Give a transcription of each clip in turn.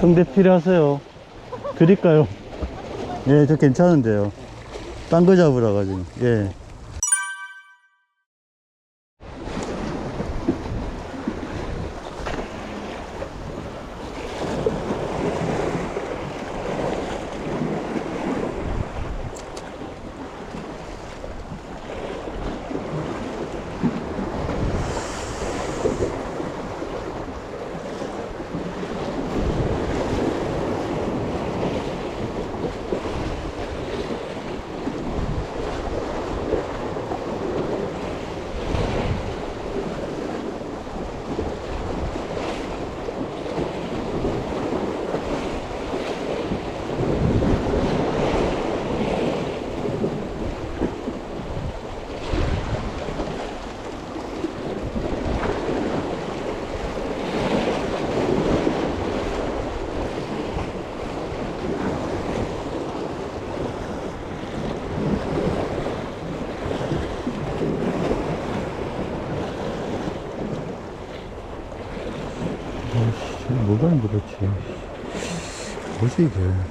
성대 필요하세요? 드릴까요? 예, 저 괜찮은데요. 딴 거 잡으러 가지고. 예. 아이씨, 뭐가 힘들었지? 뭐지,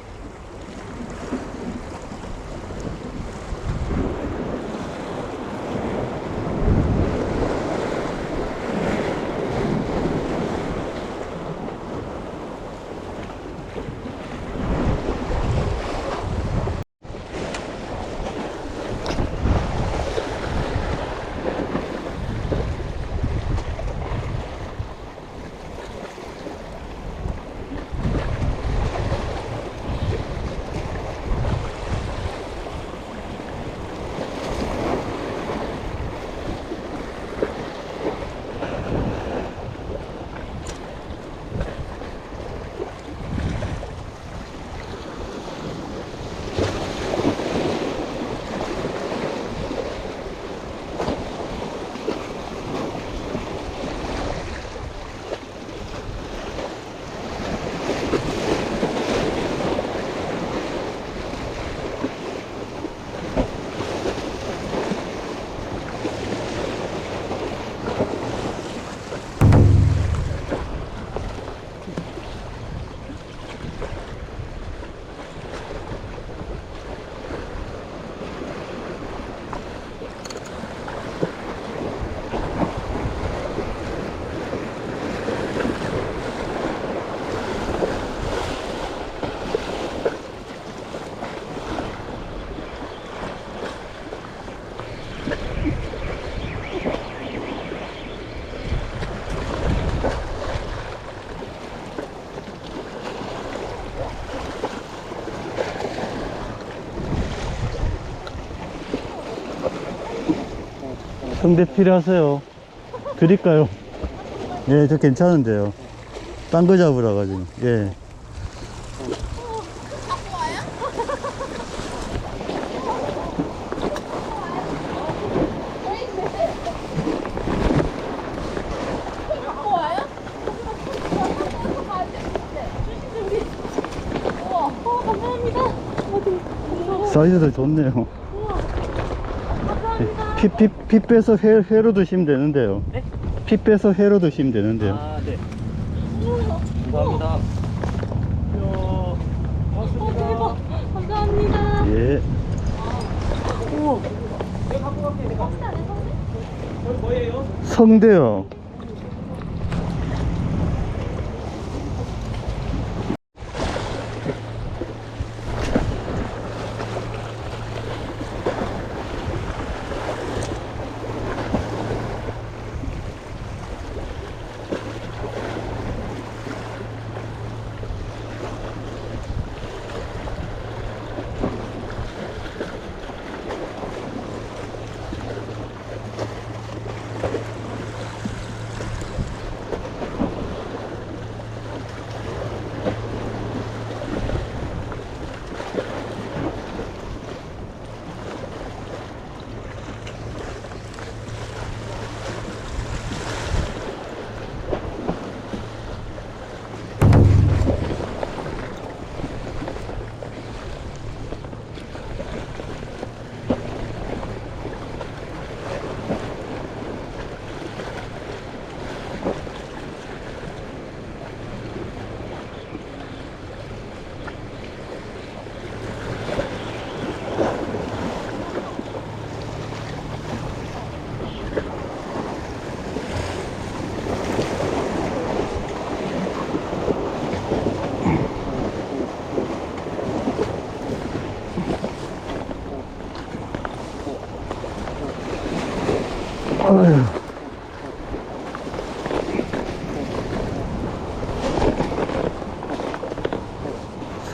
성대 필요하세요? 드릴까요? 예, 저 괜찮은데요. 딴 거 잡으러 가지고. 예. 사이즈도 좋네요. 피, 피, 피 빼서 회, 회로 드시면 되는데요. 네? 피 빼서 회로 드시면 되는데요. 아, 네. 감사합니다. 어, 대박. 감사합니다. 예. 우와. 성대요.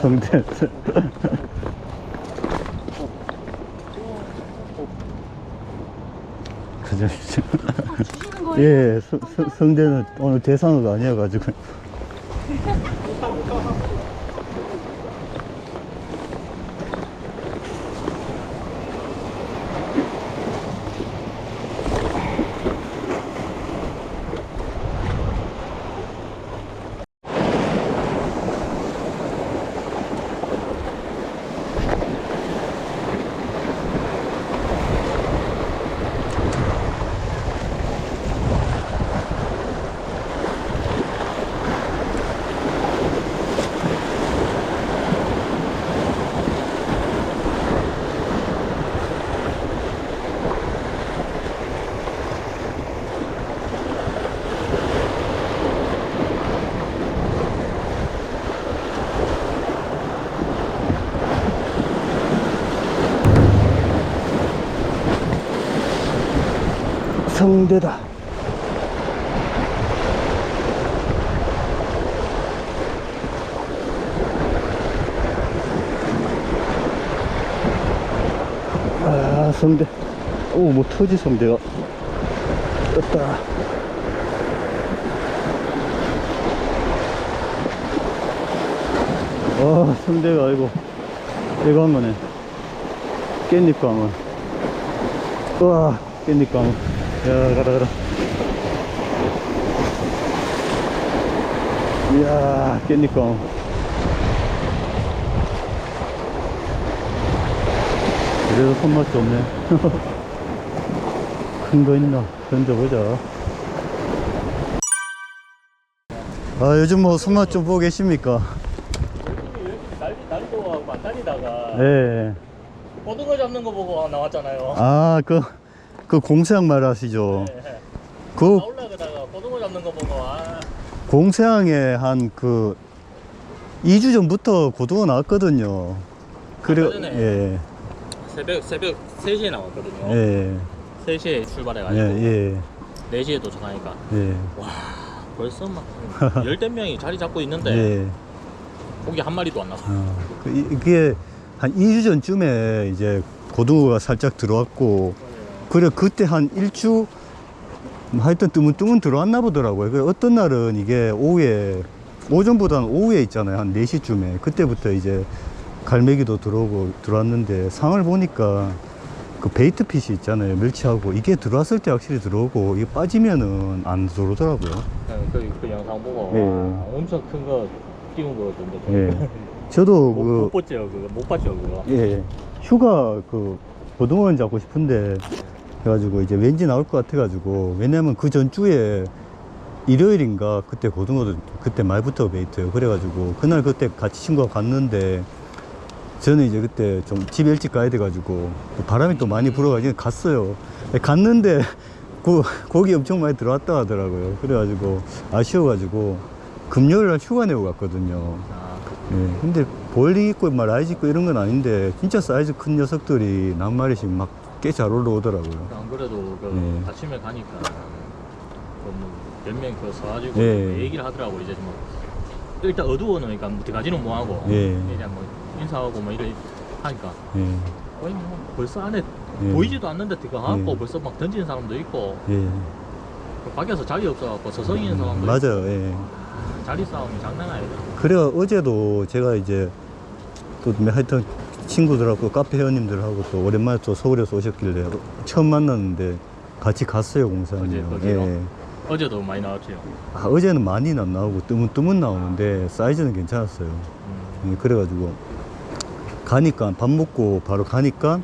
성대. 그죠. 거예요? 예, 성- 성- 성대는 오늘 대상어가 아니어가지고. 성대다. 아, 성대. 오, 뭐 터지 성대가. 떴다. 아, 성대가 아이고. 이거 한 거네. 깻잎 광어. 우와, 깻잎 광어. 야, 가라, 가라. 이야, 깻잎 광어. 그래도 손맛 좋네. 큰 거 있나? 던져보자. 아, 요즘 뭐 손맛 좀 보고 계십니까? 난리 난리도 안 다니다가 예. 고등어 잡는 거 보고 나왔잖아요. 아, 그, 그 공세항 말하시죠? 네. 그 나올라가다가 고등어 잡는 거 보고 아 공세항에 한 그 2주 전부터 고등어 나왔거든요. 그래, 전에 예, 새벽 새벽 3시에 나왔거든요. 예, 3시에 예, 출발해가지고 예, 4시에 도착하니까 예, 벌써 막 열댓 명이 자리 잡고 있는데 예. 고기 한 마리도 안 나와. 어, 그 이- 이게 한 2주 전쯤에 이제 고등어가 살짝 들어왔고, 그래, 그때 한 일주, 하여튼 뜨문뜨문 들어왔나 보더라고요. 그래, 어떤 날은 이게 오후에, 오전보다는 오후에 있잖아요. 한 4시쯤에. 그때부터 이제 갈매기도 들어오고 들어왔는데 상을 보니까 그 베이트 핏이 있잖아요. 멸치하고. 이게 들어왔을 때 확실히 들어오고, 이게 빠지면은 안 들어오더라고요. 그, 그 영상 보고 예. 와, 엄청 큰 거 띄운 거던데. 예. 저도 못, 그, 못 봤죠 그거 못 봤죠 그거. 예, 휴가 그 고등어는 잡고 싶은데 해가지고 이제 왠지 나올 것 같아가지고 왜냐면 그 전주에 일요일인가 그때 고등어도 그때 말부터 베이트요. 그래가지고 그날 그때 같이 친구가 갔는데 저는 이제 그때 좀집 일찍 가야 돼가지고 또 바람이 또 많이 불어가지고 갔어요. 갔는데 고, 고기 엄청 많이 들어왔다 하더라고요. 그래가지고 아쉬워가지고 금요일 날 휴가 내고 갔거든요. 아, 예, 근데 볼링 있고 막 라이즈 있고 이런 건 아닌데 진짜 사이즈 큰 녀석들이 한 마리씩 막 꽤 잘 올라오더라고요. 안 그래도 그 예. 아침에 가니까 몇명 그 서가지고 예. 얘기를 하더라고 이제 뭐 일단 어두워놓으니까 뭐 들어가지는 뭐하고 예. 그냥 뭐 인사하고 뭐 이래 하니까 예, 거의 뭐 벌써 안에 예. 보이지도 않는데 들어가갖고 예. 벌써 막 던지는 사람도 있고 예. 그 밖에서 자리 없어갖고 사람도 있고 맞아요. 예. 자리 싸움이 장난 아니다 그래 어제도 제가 이제 또 하여튼 친구들하고 카페 회원님들하고 또 오랜만에 또 서울에서 오셨길래 처음 만났는데 같이 갔어요 공사는요. 어제 거기로? 어제도 많이 나왔지요 아, 어제는 많이는 안 나오고 뜨문뜨문 나오는데 사이즈는 괜찮았어요. 음. 예, 그래가지고 가니까 밥 먹고 바로 가니까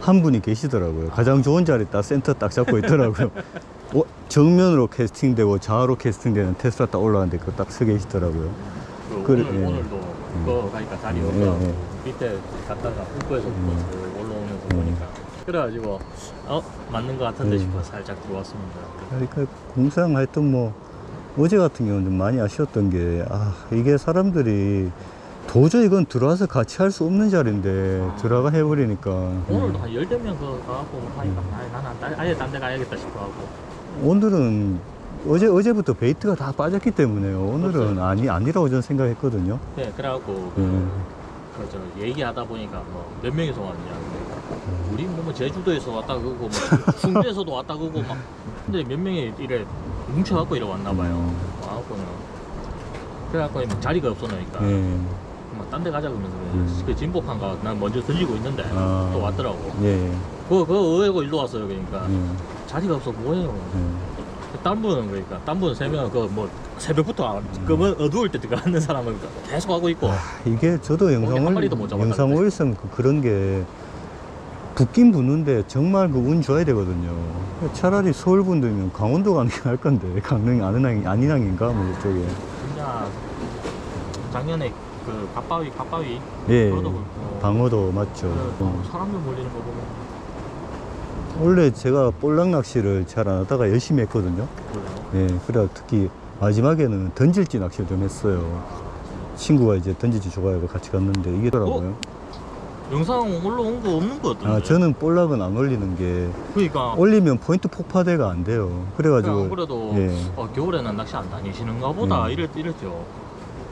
한 분이 계시더라고요. 가장 좋은 자리 딱 센터 딱 잡고 있더라고요. 어, 정면으로 캐스팅되고 좌우로 캐스팅되는 테스라 딱 올라가는데 그거 딱 서 계시더라고요. 그 그래, 오늘, 예. 오늘도 그 거 가니까 자리 예, 없어 예. 밑에 갔다가 북부에서 음. 올라오면서 음. 보니까 그래가지고 어 맞는 것 같은데 음. 싶어 살짝 들어왔습니다 그러니까 공상 하여튼 뭐 어제 같은 경우는 좀 많이 아쉬웠던 게 아, 이게 사람들이 도저히 이건 들어와서 같이 할 수 없는 자리인데 아. 들어가 해버리니까 오늘도 한 열댓 명그 가갖고 뭐 하니까 음. 아이, 나는 딴- 아예 딴 데 가야겠다 싶어갖고 오늘은 어제 어제부터 베이트가 다 빠졌기 때문에요. 오늘은 없어요. 아니 아니라고 저는 생각했거든요. 네, 그래갖고 음. 그, 저 얘기하다 보니까 뭐 몇 명이서 왔냐 음. 우리 뭐 제주도에서 왔다 그거 뭐 충주에서도 왔다 그거 막 근데 몇 명이 이래 뭉쳐갖고 이래 왔나 봐요 음. 그래갖고 막 자리가 없어놓으니까 예. 막딴 데 가자 그러면서 음. 그 진복한가 난 먼저 던지고 있는데 아. 또 왔더라고 예. 그거 그거 의외고 일로 왔어요 그러니까 예. 자리가 없어 뭐해요 예. 딴 분은 그러니까 딴 분은 세 명은 그뭐 새벽부터 그러면 어두울 때 들어가는 사람은 계속 하고 있고 아, 이게 저도 영상 한올 마리도 못 잡았다는데. 영상 올렸으면 그, 그런 게 붙긴 붙는데 정말 그운 좋아야 되거든요. 차라리 서울 분들면 강원도 가는 게 나을 건데 강릉 안은항 안인항인가 뭐 이쪽에 진짜 작년에 그 갓바위 갓바위 예 방어도 맞죠. 그 어. 사람들 몰리는 거 보면 원래 제가 볼락 낚시를 잘 안 하다가 열심히 했거든요. 예, 그래 특히 마지막에는 던질지 낚시를 좀 했어요. 친구가 이제 던질지 좋아하고 같이 갔는데 이게 더라고요. 영상 올라온 거 없는 거 같던데. 아, 저는 볼락은 안 올리는 게 그러니까 올리면 포인트 폭파대가 안 돼요. 그래가지고 안 그래도 예. 어, 겨울에는 낚시 안 다니시는가 보다 음. 이랬 이랬죠.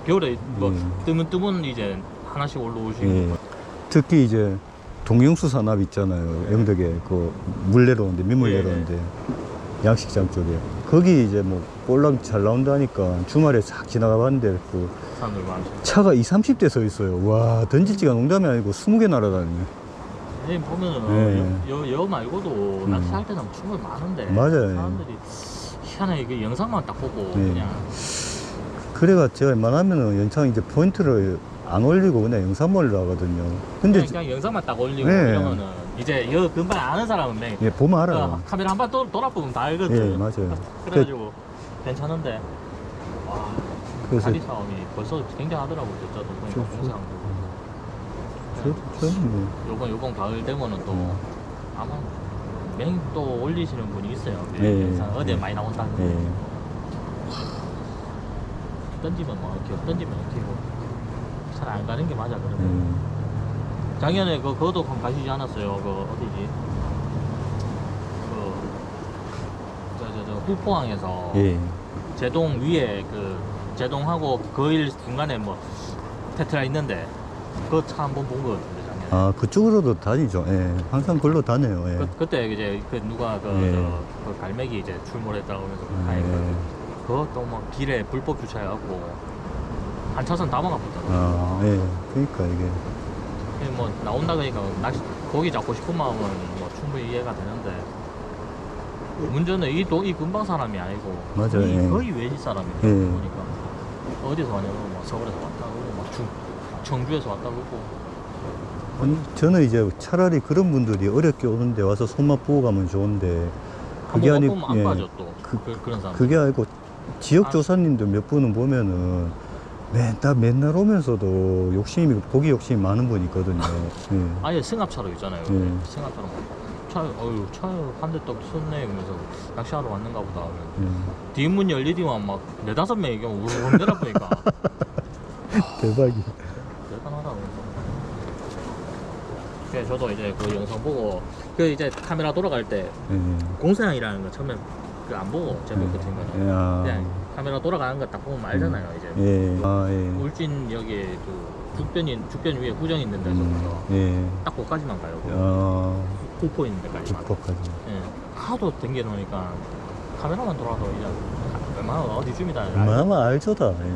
겨울에 뭐 음. 뜨문 뜨문 이제 하나씩 올라오시고 예. 특히 이제 동영수 산업 있잖아요. 영덕에 그 물 내려오는데 민물 예. 내려오는데 양식장 쪽에 거기 이제 뭐 볼락 잘 나온다니까 주말에 싹 지나가 봤는데 그 사람들 많죠. 차가 2, 30대 서 있어요. 와 던질지가 농담이 아니고 20개 날아다니네. 선생님 보면은 예. 여, 여, 여 말고도 낚시할 때는 충분히 많은데 맞아요. 사람들이 희한하게 그 영상만 딱 보고 예. 그냥 그래가 제가 웬만하면은 연창 이제 포인트를 안 올리고 그냥 영상만 올라가거든요. 근데 그냥, 그냥 영상만 딱 올리고 네. 이러면은 이제 여 금방 아는 사람은 매 예, 보면 알아요. 그 카메라 한 번 돌아보면 다 알거든. 예, 맞아요. 그래가지고 괜찮은데 와 그래서 다리 싸움이 벌써 굉장하더라고 저도 보니까. 저는 뭐 요번 요번 가을 되면은 또 음. 아마 맹또 올리시는 분이 있어요. 그 예, 영상 어디에 예. 많이 나온다는 거. 예. 던지면 뭐 이렇게 던지면 이렇게 잘 안 가는 게 맞아 그러면. 음. 작년에 그 그것도 한 가시지 않았어요. 그 어디지? 그 저 저저 후포항에서 예. 제동 위에 그 제동하고 거일 중간에 뭐 테트라 있는데 그차한 번 본 거 같은데 작년에. 아 그쪽으로도 다니죠. 예. 항상 걸로 다녀요. 예. 그, 그때 이제 그 누가 그, 예. 저, 그 갈매기 이제 출몰했다고 하면서 예. 다니까 그것도 막 길에 불법 주차해갖고 한 차선 다 막아붙더라고. 아, 예. 그러니까 이게 뭐 나온다 그러니까 낚시 고기 잡고 싶은 마음은 뭐 충분히 이해가 되는데 문제는 이, 도, 이 근방 사람이 아니고 맞아요, 거의, 예. 거의 외지 사람이다 예. 보니까 어디서 왔냐면 막 서울에서 왔다 그러고 막 중, 청주에서 왔다 그러고 아니, 저는 이제 차라리 그런 분들이 어렵게 오는데 와서 손맛 보고 가면 좋은데 그게 한번 아니 먹으면 안 예. 빠져 또 그- 그, 그 런 사람 그게 아니고 지역 아. 조사님들 몇 분은 보면은 맨날 맨날 오면서도 욕심이 고기 욕심이 많은 분 있거든요. 예. 아예 승합차로 있잖아요 예. 승합차로 차 어유 차한대떡 섰네 이러면서 낚시하러 왔는가 보다 하면 예. 뒷문 열리디만 막 네다섯 명이 그냥 우르르 내려보니까 대박이. 대단하다고. 그래서 저도 이제 그 영상 보고 그 이제 카메라 돌아갈 때 예. 공사양이라는 거 처음에 그안 보고 제목 같은 거는 예. 아. 그냥 카메라 돌아가는 거 딱 보면 알잖아요 이제 예. 아, 예. 울진 여기 그 죽변인 죽변 위에 구정 있는 데서부터 음, 예. 딱 거기까지만 가요. 아, 후포 있는 데까지만. 북포까지. 예. 하도 댕겨 놓으니까 카메라만 돌아도 이제 웬만하면 어디쯤이다. 얼마나 알죠다. 예.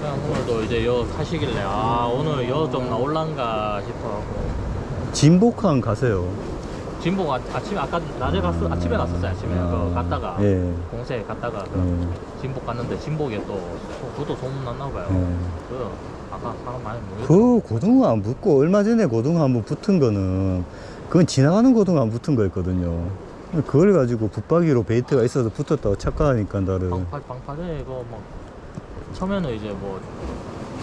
그냥 오늘도 이제 여 하시길래 아 오늘 여 좀 나올란가 싶어갖고 진복항 가세요. 진복 아, 아침에 아까 낮에 갔어 아침에 갔었어요 아침에 그 갔다가 예. 공세 갔다가 예. 진복 갔는데 진복에 또 소- 그것도 소문 났나 봐요. 예. 그 아까 사람 많이 모였. 그 고등어 안 붙고 얼마 전에 고등어 한 번 붙은 거는 그건 지나가는 고등어 안 붙은 거였거든요. 그걸 가지고 붙박이로 베이트가 있어서 붙었다고 착각하니까 나를 방파 방파제 이거 뭐 처음에는 이제 뭐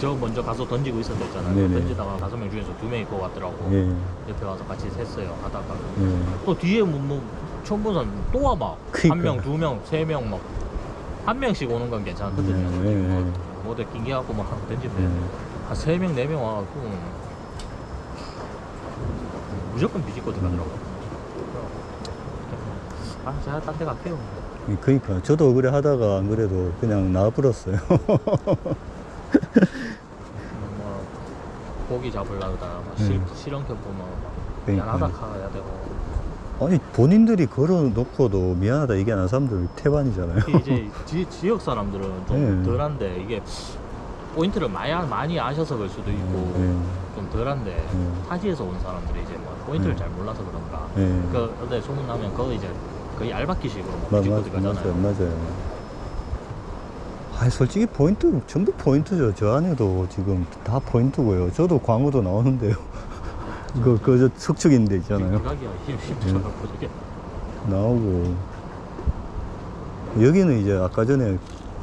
저 먼저 가서 던지고 있었다 했잖아요. 네네. 던지다가 다섯 명 중에서 두 명이 거 같더라고. 예. 옆에 와서 같이 샜어요. 하다가 예. 또 뒤에 뭐, 뭐 처음 본 사람 또 와봐. 그니까. 한 명, 두 명, 세 명 막 한 명씩 오는 건 괜찮거든요. 예, 예, 예. 뭐대 낑겨 갖고 막 하고 던지면 예. 한 3명 4명 와갖고 무조건 비집고 들어가더라고 아 제가 딴 데 갈게요 그러니까 저도 그래 하다가 안 그래도 그냥 나와버렸어요. 뭐 고기 잡으려다가 막 실, 음. 실형편 보면 막 그러니까. 미안하다 카야 되고 아니 본인들이 걸어놓고도 미안하다 얘기 안 하는 사람들 태반이잖아요. 이제 지, 지역 사람들은 좀 네. 덜한데 이게 포인트를 많이, 아- 많이 아셔서 그럴 수도 있고 예. 좀 덜한데 예. 타지에서 온 사람들이 이제 뭐 포인트를 네. 잘 몰라서 그런가 예. 그 어디 소문 나면 그거 이제 거의 알바키식으로 막 맞, 맞, 맞아요, 맞아요. 아, 솔직히 포인트 전부 포인트죠. 저 안에도 지금 다 포인트고요. 저도 광어도 나오는데요. 그, 그저 석축 있는 데 있잖아요. 저게 나오고. 여기는 이제 아까 전에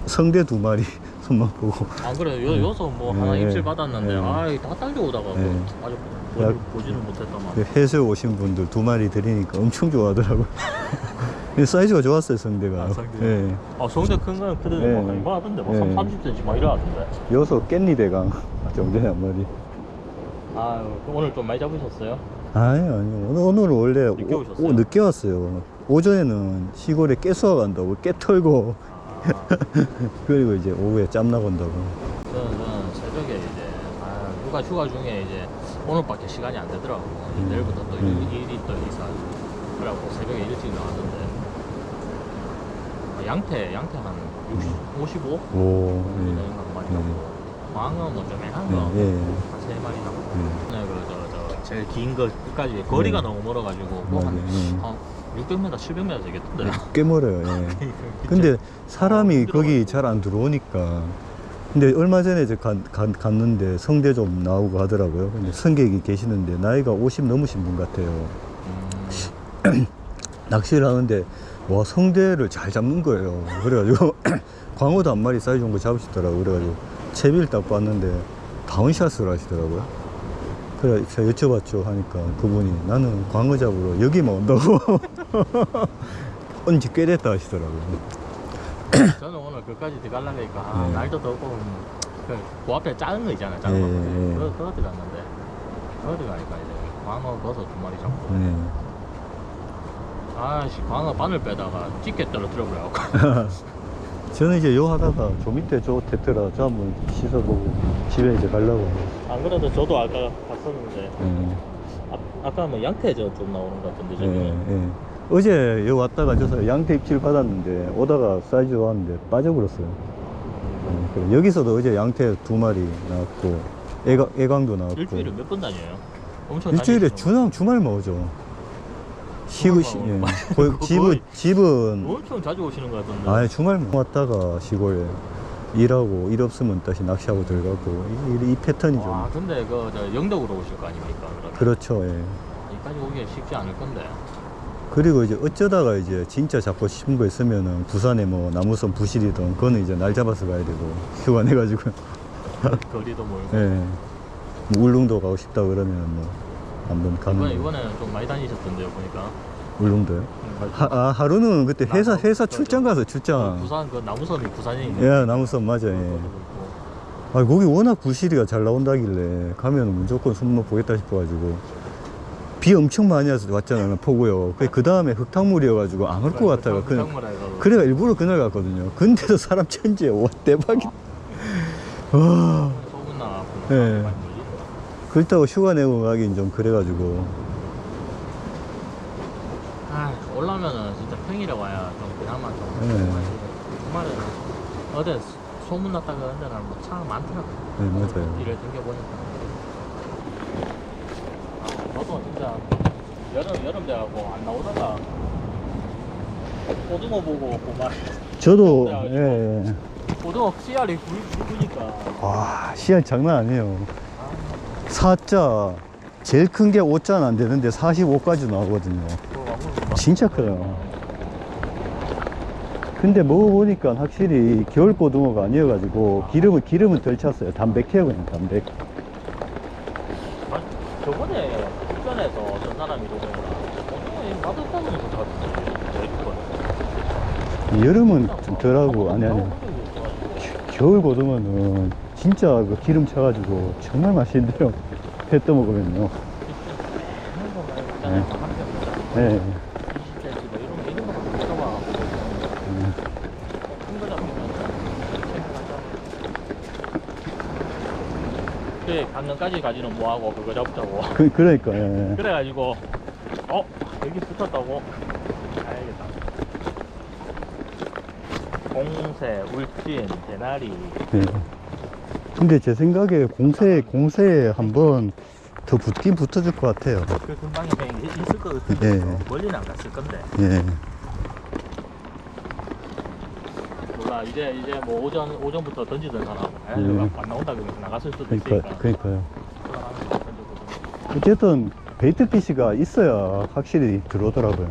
성대 두 마리 손만 보고. 안 그래 요, 요서 뭐 예, 하나 예. 입질 받았는데 예. 아이 다 딸려오다가 예. 뭐 아주. 보지, 보지는 못했다만 그 해수에 오신 분들 두 마리 드리니까 엄청 좋아하더라고요. 이 사이즈가 좋았어요, 성대가. 아, 성대. 예. 아 성대 큰 거는 크던데 예. 뭐뭐 예. 30cm 막 이러던데 여서 깻니 대강 정전에 한 마리. 그럼 오늘 좀 많이 잡으셨어요? 아니 아니요 오늘, 오늘은 원래 늦게 오-? 오, 늦게 왔어요 오전에는 시골에 깨 수확 간다고 깨 털고 아 그리고 이제 오후에 짬 나간다고 저는, 저는 새벽에 이제 아 휴가 휴가 중에 이제 오늘밖에 시간이 안 되더라고 음. 내일부터 또 음. 일, 일이 또 있어가지고 그래갖고 새벽에 일찍 나왔는데 아, 양태 양태 한 60, 55? 오 예. 네. 나고 광어 뭐 좀해한 거 예, 예. 한세 마리 나고 예. 네, 그저 저 제일 긴 거 끝까지 거리가 네. 너무 멀어가지고 맞아요. 뭐한 예. 한 600m, 700m 되겠던데. 꽤 멀어요 예. 근데 사람이 어, 거기 잘 안 들어오니까 근데 얼마 전에 이제 간, 간, 갔는데 성대 좀 나오고 하더라고요 근데 성객이 계시는데 나이가 50 넘으신 분 같아요 음, 낚시를 하는데 와 성대를 잘 잡는 거예요 그래가지고 광어도 한 마리 사이즈 좋은 거 잡으시더라고 그래가지고 채비를 딱 봤는데 다운샷을 하시더라고요 그래 제가 여쭤봤죠 하니까 그분이 나는 광어 잡으러 여기만 온다고 온지 꽤 됐다 하시더라고요 저는 오늘 그까지 들어가려고 하니까 아, 네. 날도 덥고 그, 그 앞에 작은 거 있잖아요. 작은 예, 거. 예. 그거, 그거 들어갔는데 그거 들어가니까 이제 광어 버섯 두 마리 잡고 네. 아씨 광어 바늘 빼다가 찌개 떨어뜨려 버려갖고 저는 이제 요 하다가 저 밑에 저 테트라 저 한번 씻어보고 집에 이제 가려고 안 그래도 저도 아까 봤었는데 예. 아, 아까 뭐 양태저 좀 나오는 것 같은데 예, 저기는 예. 어제 여기 왔다가 저서 양태 입질 받았는데 오다가 사이즈 왔는데 빠져버렸어요. 예, 그래. 여기서도 어제 양태 두 마리 나왔고 애가, 애광도 나왔고 일주일에 몇 번 다녀요? 엄청 일주일에 다니시는 주말 주말 먹죠. 쉬고 시, 예. 주말 거의 집은 집은 엄청 자주 오시는 것 같은데 아예 주말 왔다가 시골에 일하고 일 없으면 다시 낚시하고 들어가고 이, 이, 이 패턴이죠. 와 근데 그 저 영덕으로 오실 거 아닙니까 그러면 그렇죠. 예. 여기까지 오기 쉽지 않을 건데 그리고 이제 어쩌다가 이제 진짜 잡고 싶은 거 있으면은 부산에 뭐 나무섬 부실이든 그거는 이제 날 잡아서 가야 되고 휴가 내가지고 거리도 멀고 예. 뭐 울릉도 가고 싶다 그러면 뭐 한번 가는 이번에 거. 이번에는 좀 많이 다니셨던데요 보니까 울릉도요? 하, 아, 하루는 그때 회사 회사 출장 가서 출장. 부산 그 나무섬이 부산에 있는 예, 나무섬 맞아요. 예. 아, 거기 워낙 부실이가 잘 나온다길래 가면 무조건 손목 보겠다 싶어가지고 비 엄청 많이 와서 왔잖아요 폭우요. 그 다음에 흙탕물이어가지고 안 올 것 같다가 그, 그래가 일부러 그날 갔거든요. 근데도 사람 천지에 와 대박이. 와 소문나 예. 그렇다고 휴가 내고 가긴 좀 그래가지고 아 올라면은 진짜 평일에 와야 좀 그나마 좀 예. 주말에 어제 소문났다 그러는 데는 뭐차 많더라고 네 맞아요. 일을 댕겨보니까 아, 저도 진짜 여름 여름 돼가고 안 나오다가 고등어 보고 그만 저도. 예, 예. 고등어 씨알이 굵으니까 와 씨알 장난 아니에요. 사자 제일 큰 게 5자는 안 되는데 45까지 나오거든요. 진짜 커요. 근데 먹어보니까 확실히 겨울 고등어가 아니어가지고 기름은 기름은 덜 찼어요. 담백해요 그냥 담백. 아, 저번에 직전에서 어떤 사람이 이러더라 고등어 맛없다는 것 같은데 제주권 여름은 좀 덜하고 아니 아니 겨울 고등어는 진짜 그 기름 차가지고 정말 맛있는데요. 회 떠먹으면요. 네. 네. 20cm 뭐 이런 거 이런 거못 잡아. 음. 큰거 잡으면 그 강릉까지 가지는 뭐하고 그거 잡자고. 그, 그러니까, 예. 그래가지고 어 여기 붙었다고 알겠다. 공새, 울진, 대나리. 예. 근데 제 생각에 공세, 공세에 한번 더 붙긴 붙어줄 것 같아요. 그 금방에 그냥 있- 있을 것 같은데 예. 멀리는 안 갔을 건데 예. 몰라 이제 이제 뭐 오전 오전부터 던지던 사람 아, 예. 안 나온다 그러면 나갔을 수도 그러니까, 있으니까 그러니까요. 어쨌든 베이트 피시가 있어야 확실히 들어오더라고요.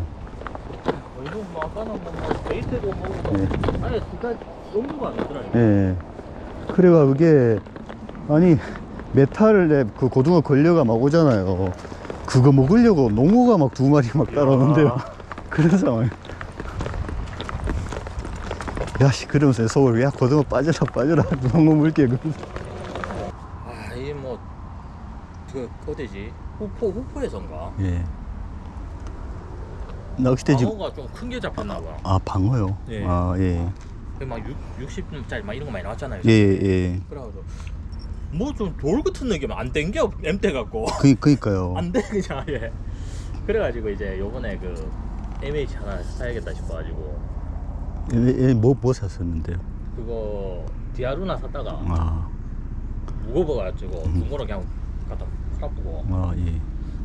뭐 이거 뭐 아까는 뭐, 뭐 베이트도 뭐 예. 아예 용도가 안 되더라고 예. 그래가 그게 아니 메탈에 그 고등어 걸려가 막 오잖아요. 그거 먹으려고 농어가 막 두 마리 막 따라오는데요. 야. 그런 상황. 야씨 그러면서 서울 야 고등어 빠져라 빠져라 농어 물게 그러면서. 아이 뭐그 어디지 후포 후포에선가 예. 낚싯대 집. 방어가 좀 큰 게 잡혔나 봐. 아 방어요. 예. 아 예. 그막 60짜리 막 이런 거 많이 나왔잖아요. 예 예. 그래가지고 뭐 좀 돌 같은 느낌 안 땡겨 엠대 갖고 그 그니까요. 안 돼 그냥 예. 그래가지고 이제 요번에 그 MH 하나 사야겠다 싶어가지고 예, 예, 뭐, 뭐 샀었는데요? 그거 디아루나 샀다가 아, 무거워가지고 음. 중고로 그냥 갖다 팔아보고 아, 예.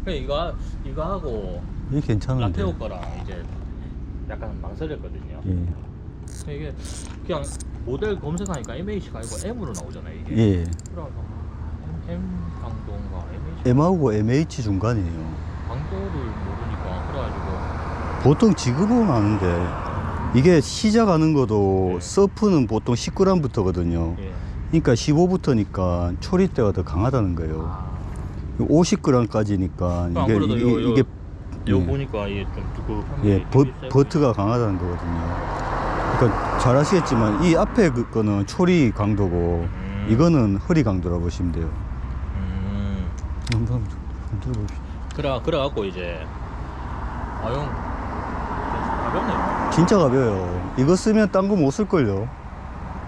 그래 이거 이거 하고 이게 괜찮은데. 라테오 거랑 이제 약간 망설였거든요. 예. 이게 그냥 모델 검색하니까 MH가 아니고 M으로 나오잖아요 이게. 예. 그래서 M, M 강도인가 MH M하고 MH 중간이에요. 강도를 모르니까 그래가지고 보통 지급은 아는데, 이게 시작하는 것도 예. 서프는 보통 19g부터거든요. 예. 그러니까 15부터니까 초리대가 더 강하다는 거예요. 아, 50g까지니까 안 이게, 그래도 이게, 요- 요- 이게 요 예. 보니까 이게 좀 두껍한 예, 게 버, 버트가 강하다는 거거든요. 그러니까 잘 아시겠지만 이 앞에 그 거는 초리 강도고 음. 이거는 허리 강도라고 보시면 돼요. 음. 한번 좀 들어봅시다. 그래 그래갖고 이제 아용 가볍네요 진짜 가벼워요. 이거 쓰면 딴 거 못 쓸걸요.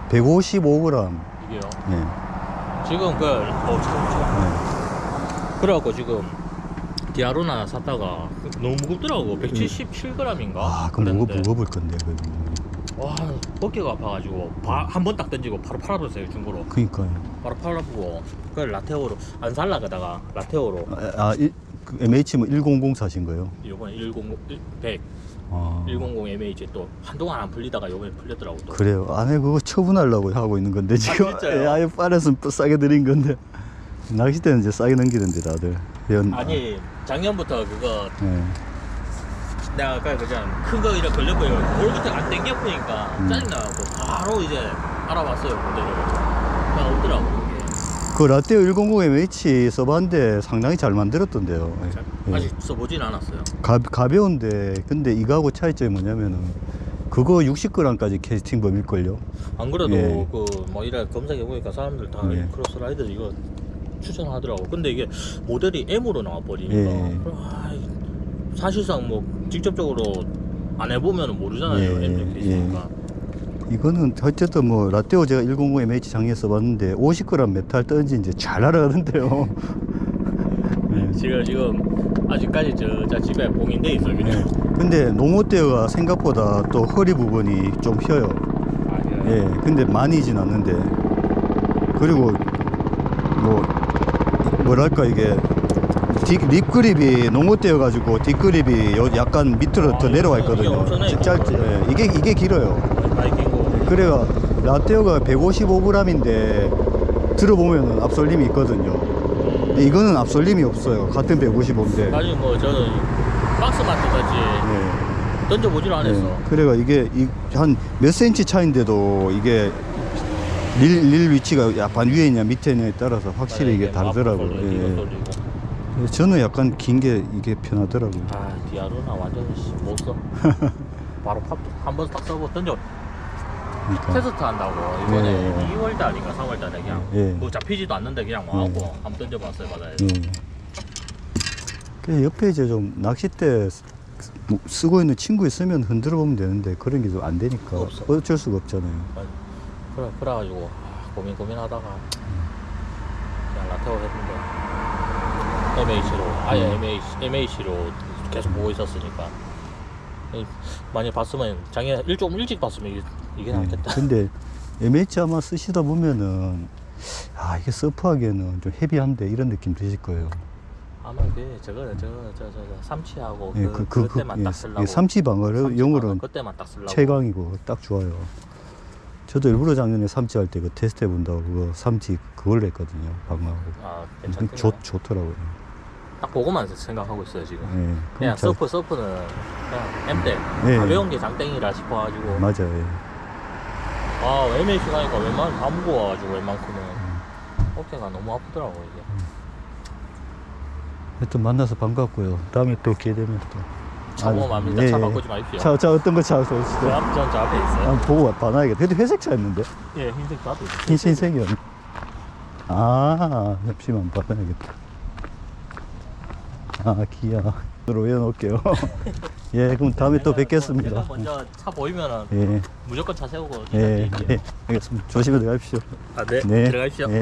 155g. 이게요. 예. 지금 그 어, 참, 참. 네. 그래갖고 지금 디아루나 샀다가 너무 무겁더라고 177g인가 아, 그럼 무거, 무거울 건데, 그. 와 어깨가 아파가지고 한 번 딱 던지고 바로 팔아버렸어요 중고로 그니까요. 바로 팔아보고 그걸 라테오로 안 살라 가다가 라테오로 아, 아 일, 그 MH 뭐 100 사신 거예요? 요번에 100 100 아. 100 MH 또 한동안 안 풀리다가 요번에 풀렸더라고 또 그래요. 안에 그거 처분하려고 하고 있는 건데, 지금. 진짜요? 예, 아예 빨아서 싸게 드린 건데. 낚싯대는 이제 싸게 넘기는데, 다들. 연, 아니 작년부터 그거 예. 내가 아까 그냥 큰 거 이렇게 걸려보니까 볼부터 안 땡겨보니까 음. 짜증나고 바로 이제 알아봤어요 모델을 다 없더라고 그 라떼오 100 MH 써봤는데 상당히 잘 만들었던데요. 잘- 예. 아직 써보진 않았어요 가, 가벼운데 근데 이거하고 차이점이 뭐냐면은 그거 60g까지 캐스팅 범일걸요 안 그래도 예. 그뭐 이래 검색해 보니까 사람들 다 예. 크로스 라이더 이거 추천하더라고. 근데 이게 모델이 M으로 나와 버리니까 예. 아, 사실상 뭐 직접적으로 안 해보면 모르잖아요. 예, 있으니까. 이거는 어쨌든 뭐 라떼오 제가 100 MH 장에 써봤는데 50g 메탈 던지 이제 잘 날아가는데요 예. 지금 지금 아직까지 저, 저 집에 봉인돼 있어 그냥. 예. 근데 농어대가 생각보다 또 허리 부분이 좀 휘어요 아, 예 근데 많이진 않는데 그리고 뭐 뭐랄까 이게 뒷 립그립이 농어대여 가지고 뒷그립이 요- 약간 밑으로 아, 더 내려와 이게 있거든요 엄청나게 짧지 예. 이게 이게 길어요 바이킹고. 그래가 라떼오가 155g인데 들어보면은 앞솔림이 있거든요 근데 이거는 앞솔림이 없어요 같은 155인데 아니 뭐 저는 박스만 뜯었지 예. 던져보질 않았어. 예. 그래가 이게 한 몇 센치 차인데도 이게 릴, 릴 위치가 약간 위에 있냐 밑에 있냐에 따라서 확실히 이게 다르더라고요. 예. 돌리고. 예. 저는 약간 긴 게 이게 편하더라고요. 아 디아루나 완전 씨, 못 써. 바로 팝 한번 딱 써고 던져. 그러니까. 테스트 한다고 이번에 예. 2월 달인가 3월 달에 그냥 예. 뭐 잡히지도 않는데 그냥 예. 와갖고 한번 던져봤어요 바다에. 예. 그 옆에 이제 좀 낚싯대 쓰- 뭐 쓰고 있는 친구 있으면 흔들어 보면 되는데 그런 게 좀 안 되니까 없어. 어쩔 수가 없잖아요. 그래 그래가지고 아, 고민 고민하다가 그냥 라테오 했는데 MH로 아예 음. MH MH로 계속 보고 있었으니까 이- 많이 봤으면 작년에 일 조금 일찍 봤으면 이게, 이게 예. 낫겠다. 근데 MH 아마 쓰시다 보면은 아 이게 서프하기에는 좀 헤비한데 이런 느낌 드실 거예요. 아마 그 저거 저거 저 저 저, 삼치하고 예, 그, 그, 그, 그때만 예, 딱 쓰려고 예, 삼치 방어를 방어 그때만 딱 쓰려고 최강이고 딱 좋아요. 저도 일부러 작년에 삼치 할 때 그 테스트 해본다고 그거 삼치 그걸로 했거든요. 방어하고. 아 음, 좋... 좋더라고요. 딱 보고만 생각하고 있어요 지금 예. 그냥 잘- 서프 서프는 그냥 M대 예. 가벼운 게 장땡이라 싶어가지고 맞아요. 예. 아 MH 가니까 웬만하면 다 무거워가지고 웬만큼은 어깨가 너무 아프더라고 이게 하여튼 만나서 반갑고요. 다음에 또 기회 되면 또. 차 예, 차 예. 바꾸지 마십시오 차, 차 어떤 거 차, 저, 저 저, 앞, 전저 앞에 있어요 한번 보고 봐놔야겠다. 그래도 회색 차였는데. 예 흰색 나도 있어요 흰, 흰색이었네. 아, 잠시만 봐야겠다. 아, 기아. 으로 외워놓을게요. 예, 그럼 다음에 또 뵙겠습니다. 내가 먼저 차 보이면은 예, 무조건 차 세우고 예, 예, 알겠습니다. 조심히 들어가십시오. 아, 네. 네. 들어가십시오. 예.